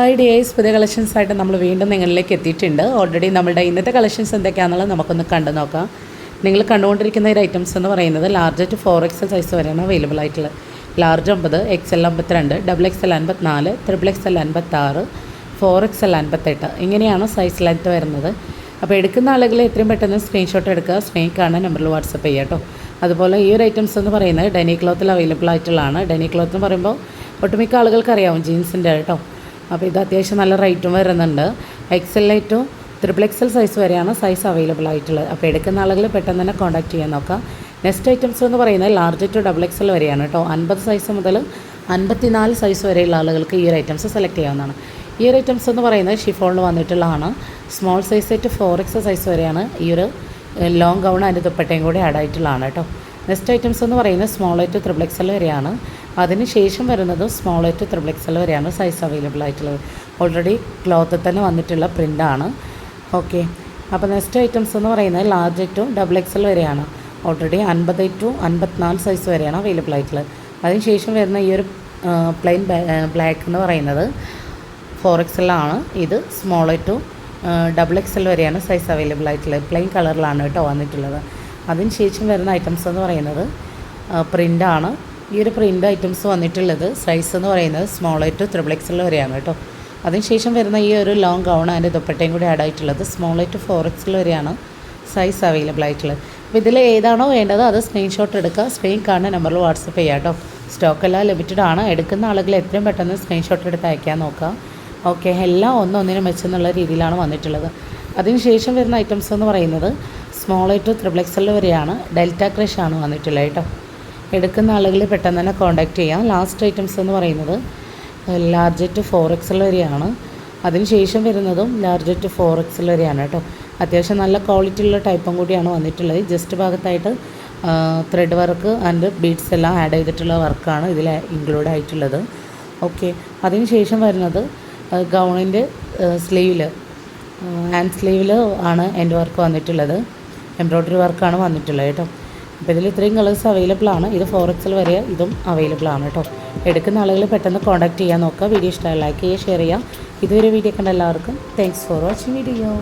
Hi dears പുതിയ collections ആയിട്ട് നമ്മൾ വീണ്ടും നിങ്ങളിലേക്ക് എത്തിയിട്ടുണ്ട്. ഓൾറെഡി നമ്മുടെ ഇന്നത്തെ കളക്ഷൻസ് എന്തൊക്കെയാണെന്നുള്ളത് നമുക്കൊന്ന് കണ്ടു നോക്കാം. നിങ്ങൾ കണ്ടുകൊണ്ടിരിക്കുന്ന ഒരു ഐറ്റംസ് എന്ന് പറയുന്നത് large to four XL size വരെയാണ് അവൈലബിൾ ആയിട്ടുള്ളത്. ലാർജ് ഒമ്പത് എക്സ് എൽ അമ്പത്തിരണ്ട് ഡബിൾ എക്സ് എൽ അൻപത്തിനാല് ത്രിബിൾ എക്സ് എൽ അൻപത്താറ് ഫോർ എക്സ് എൽ അൻപത്തെട്ട്. ഇങ്ങനെയാണ് സൈസ് ലെങ്ത് വരുന്നത്. അപ്പോൾ എടുക്കുന്ന ആളുകൾ എത്രയും പെട്ടെന്ന് സ്ക്രീൻഷോട്ട് എടുക്കുക. സ്ക്രീൻ കാണാൻ നമ്പറിൽ വാട്സപ്പ് ചെയ്യുക കേട്ടോ. അതുപോലെ ഈ ഒരു ഐറ്റംസ് എന്ന് പറയുന്നത് ഡെനി ക്ലോത്തിൽ അവൈലബിൾ ആയിട്ടുള്ളതാണ്. ഡെനി ക്ലോത്ത് എന്ന് പറയുമ്പോൾ ഒട്ടുമിക്ക ആളുകൾക്ക് അറിയാവും ജീൻസിന്റെ കേട്ടോ. അപ്പോൾ ഇത് അത്യാവശ്യം നല്ല റേറ്റും വരുന്നുണ്ട്. X L to triple L size വരെയാണ് സൈസ് അവൈലബിൾ ആയിട്ടുള്ളത്. അപ്പോൾ എടുക്കുന്ന ആളുകൾ പെട്ടെന്ന് തന്നെ കോൺടാക്ട് ചെയ്യാൻ നോക്കാം. നെക്സ്റ്റ് ഐറ്റംസ് എന്ന് പറയുന്നത് large to double X L വരെയാണ് കേട്ടോ. അൻപത് സൈസ് മുതൽ അൻപത്തിനാല് സൈസ് വരെയുള്ള ആളുകൾക്ക് ഈ ഒരു ഐറ്റംസ് സെലക്ട് ചെയ്യാവുന്നതാണ്. ഈ ഒരു ഐറ്റംസ് എന്ന് പറയുന്നത് ഷിഫോണിൽ വന്നിട്ടുള്ളതാണ്. Small size to four X size വരെയാണ് ഈ ഒരു ലോങ് ഗൗൺ അതിന്റെ ദുപ്പട്ടയും കൂടി ആഡ് ആയിട്ടുള്ളതാണ് കേട്ടോ. നെക്സ്റ്റ് ഐറ്റംസ് എന്ന് പറയുന്നത് small to triple X L വരെയാണ്. അതിന് ശേഷം വരുന്നത് small to triple X L വരെയാണ് സൈസ് അവൈലബിൾ ആയിട്ടുള്ളത്. ഓൾറെഡി ക്ലോത്തിൽ തന്നെ വന്നിട്ടുള്ള പ്രിന്റാണ് ഓക്കെ അപ്പോൾ നെക്സ്റ്റ് ഐറ്റംസ് എന്ന് പറയുന്നത് large to double X L വരെയാണ്. ഓൾറെഡി അൻപത് ടു അൻപത്തിനാല് സൈസ് വരെയാണ് അവൈലബിൾ ആയിട്ടുള്ളത്. അതിന് ശേഷം വരുന്ന ഈ ഒരു പ്ലെയിൻ ബ്ലാക്ക് എന്ന് പറയുന്നത് ഫോർ എക്സ് എൽ ആണ്. ഇത് small to double X L വരെയാണ് സൈസ് അവൈലബിൾ ആയിട്ടുള്ളത്. പ്ലെയിൻ കളറിലാണ് കേട്ടോ വന്നിട്ടുള്ളത്. അതിന് ശേഷം വരുന്ന ഐറ്റംസ് എന്ന് പറയുന്നത് പ്രിന്റാണ് ഈ ഒരു പ്രിന്റ് ഐറ്റംസ് വന്നിട്ടുള്ളത് സൈസ് എന്ന് പറയുന്നത് സ്മോൾ ടു ത്രിബിൾ എക്സ് ഉള്ള വരെയാണ് കേട്ടോ. അതിനുശേഷം വരുന്ന ഈ ഒരു ലോങ് ഗൗൺ അതിന്റെ ദുപ്പട്ടയും കൂടി ആഡ് ആയിട്ടുള്ളത് small to four X L വരെയാണ് സൈസ് അവൈലബിൾ ആയിട്ടുള്ളത്. അപ്പോൾ ഇതിൽ ഏതാണോ വേണ്ടത് അത് സ്ക്രീൻഷോട്ട് എടുക്കുക. സ്ക്രീൻ കാണുന്ന നമ്പറിൽ വാട്സപ്പ് ചെയ്യുക കേട്ടോ. സ്റ്റോക്ക് എല്ലാം ലിമിറ്റഡ് ആണ്. എടുക്കുന്ന ആളുകൾ എത്രയും പെട്ടെന്ന് സ്ക്രീൻഷോട്ട് എടുത്ത് അയക്കാൻ നോക്കുക. ഓക്കെ എല്ലാം ഒന്നൊന്നിനും വെച്ചെന്നുള്ള രീതിയിലാണ് വന്നിട്ടുള്ളത്. അതിനുശേഷം വരുന്ന ഐറ്റംസ് എന്ന് പറയുന്നത് സ്മോൾ ടു ത്രിബിൾ എക്സൽ വരെയാണ് ഡെൽറ്റ ക്രഷ് ആണ് വന്നിട്ടുള്ളത് കേട്ടോ. എടുക്കുന്ന ആളുകൾ പെട്ടെന്ന് തന്നെ കോൺടാക്റ്റ് ചെയ്യാം. ലാസ്റ്റ് ഐറ്റംസ് എന്ന് പറയുന്നത് ലാർജ് ടു ഫോർ എക്സൽ വരെയാണ് അതിനുശേഷം വരുന്നതും ലാർജ് ടു ഫോർ എക്സൽ വരെയാണ് കേട്ടോ. അത്യാവശ്യം നല്ല ക്വാളിറ്റി ഉള്ള ടൈപ്പും കൂടിയാണ് വന്നിട്ടുള്ളത്. ജസ്റ്റ് ഭാഗത്തായിട്ട് ത്രെഡ് വർക്ക് ആൻഡ് ബീഡ്സ് എല്ലാം ആഡ് ചെയ്തിട്ടുള്ള വർക്കാണ് ഇതിൽ ഇൻക്ലൂഡ് ആയിട്ടുള്ളത്. ഓക്കെ അതിനുശേഷം വരുന്നത് ഗൗണിന്റെ സ്ലീവിൽ ഹാൻഡ് സ്ലീവിൽ ആണ് എന്റെ വർക്ക് വന്നിട്ടുള്ളത്. എംബ്രോയ്ഡറി വർക്കാണ് വന്നിട്ടുള്ളത് കേട്ടോ. അപ്പോൾ ഇതിൽ ഇത്രയും കളേഴ്സ് അവൈലബിൾ ആണ്. ഇത് ഫോർ എക്സൽ വരെ ഇതും അവൈലബിൾ ആണ് കേട്ടോ. എടുക്കുന്ന ആളുകൾ പെട്ടെന്ന് കോൺടാക്റ്റ് ചെയ്യാൻ നോക്കുക. വീഡിയോ ഇഷ്ടമായി ലൈക്ക് ചെയ്യുക ഷെയർ ചെയ്യുക. ഇതുവരെ വീഡിയോ കണ്ട എല്ലാവർക്കും താങ്ക്സ് ഫോർ വാച്ചിങ് വീഡിയോ